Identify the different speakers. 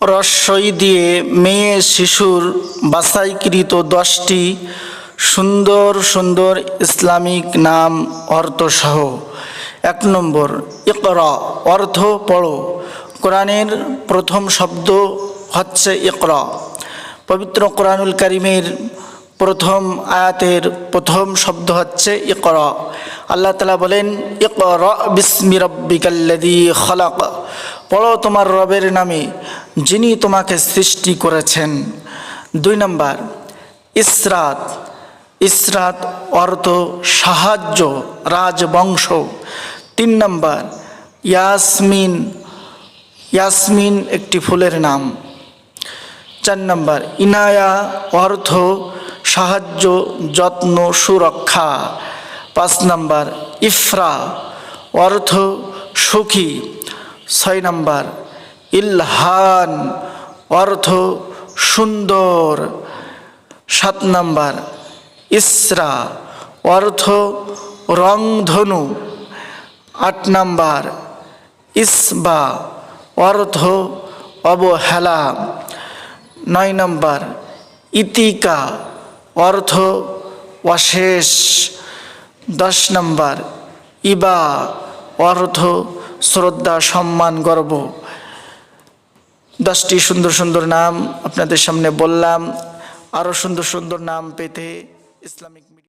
Speaker 1: রস্বই দিয়ে মেয়ে শিশুর বাছাইকৃত দশটি সুন্দর সুন্দর ইসলামিক নাম, অর্থসহ। এক নম্বর, ইকরা, অর্থ পড়ো। কোরআনের প্রথম শব্দ হচ্ছে ইকরা। পবিত্র কোরআনুল করিমের প্রথম আয়াতের প্রথম শব্দ হচ্ছে ইকরা। আল্লাহ তালা বলেন, ইকরা বিস্মি রব্বিকাল্লাদি খলাক। পড়ো তোমার রবের নামে। যিনি তোমাকে সৃষ্টি করেছেন। দুই নম্বর, ইসরাত। ইসরাত অর্থ সাহায্য, রাজবংশ। তিন নম্বর, ইয়াসমিন। ইয়াসমিন একটি ফুলের নাম। চার নম্বর, ইনায়া অর্থ সাহায্য, যত্ন, সুরক্ষা। পাঁচ নম্বর, ইফরা অর্থ সুখী। ছয় নম্বর ইলহান, অর্থ সুন্দর। সাত নম্বর, ইসরা, অর্থ রংধনু। আট নাম্বার, ইসবা, অর্থ অবহেলা। নয় নম্বর, ইতিকা, অর্থ অশেষ। দশ নম্বর, ইবা, অর্থ শ্রদ্ধা, সম্মান, গর্ব। দশটি সুন্দর সুন্দর নাম আপনাদের সামনে বললাম আরও সুন্দর সুন্দর নাম পেতে ইসলামিক